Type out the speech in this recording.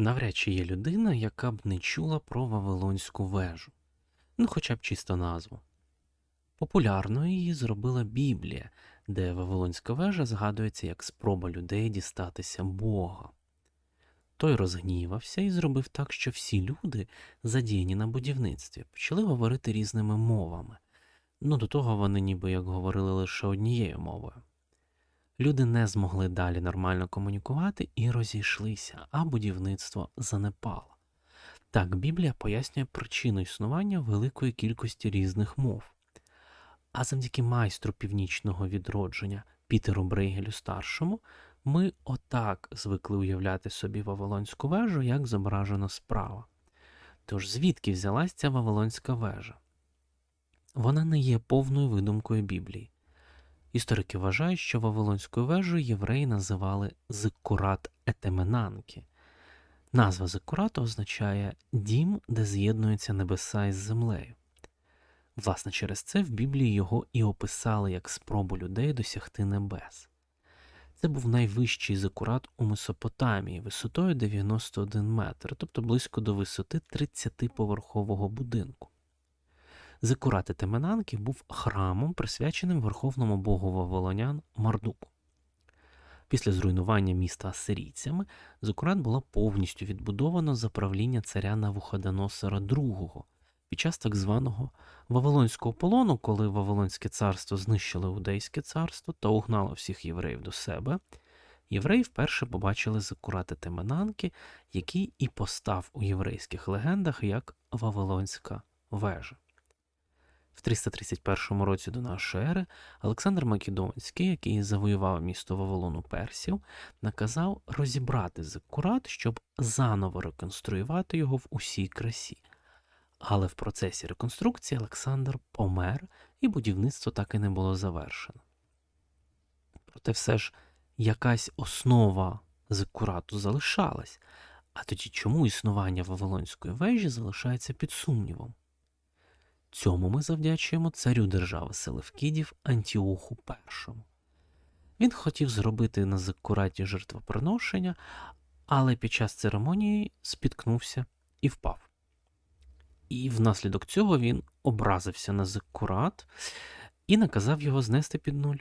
Навряд чи є людина, яка б не чула про Вавилонську вежу, ну хоча б чисто назву. Популярною її зробила Біблія, де Вавилонська вежа згадується як спроба людей дістатися Бога. Той розгнівався і зробив так, що всі люди, задіяні на будівництві, почали говорити різними мовами. Ну, до того вони ніби як говорили лише однією мовою. Люди не змогли далі нормально комунікувати і розійшлися, а будівництво занепало. Так Біблія пояснює причину існування великої кількості різних мов. А завдяки майстру північного відродження Пітеру Брейгелю старшому ми отак звикли уявляти собі Вавилонську вежу, як зображено справа. Тож звідки взялась ця Вавилонська вежа? Вона не є повною видумкою Біблії. Історики вважають, що Вавилонською вежею євреї називали Зиккурат Етеменанки. Назва Зиккурату означає дім, де з'єднуються небеса із землею. Власне, через це в Біблії його і описали як спробу людей досягти небес. Це був найвищий зикурат у Месопотамії висотою 91 метр, тобто близько до висоти 30-поверхового будинку. Зикурат Теменанки був храмом, присвяченим верховному богу Вавилонян Мардуку. Після зруйнування міста асирійцями Зикурат було повністю відбудовано за правління царя Навуходоносора II під час так званого Вавилонського полону, коли Вавилонське царство знищило Удейське царство та угнало всіх євреїв до себе. Євреї вперше побачили Зикурати Теменанки, який і постав у єврейських легендах як Вавилонська вежа. В 331 році до нашої ери Олександр Македонський, який завоював місто Вавилон Персів, наказав розібрати Зиккурат, щоб заново реконструювати його в усій красі. Але в процесі реконструкції Олександр помер, і будівництво так і не було завершено. Проте все ж якась основа Зиккурату залишалась, а тоді чому існування Вавилонської вежі залишається під сумнівом? Цьому ми завдячуємо царю держави Селевкідів Антіоху І. Він хотів зробити на закураті жертвоприношення, але під час церемонії спіткнувся і впав. І внаслідок цього він образився на закурат і наказав його знести під нуль.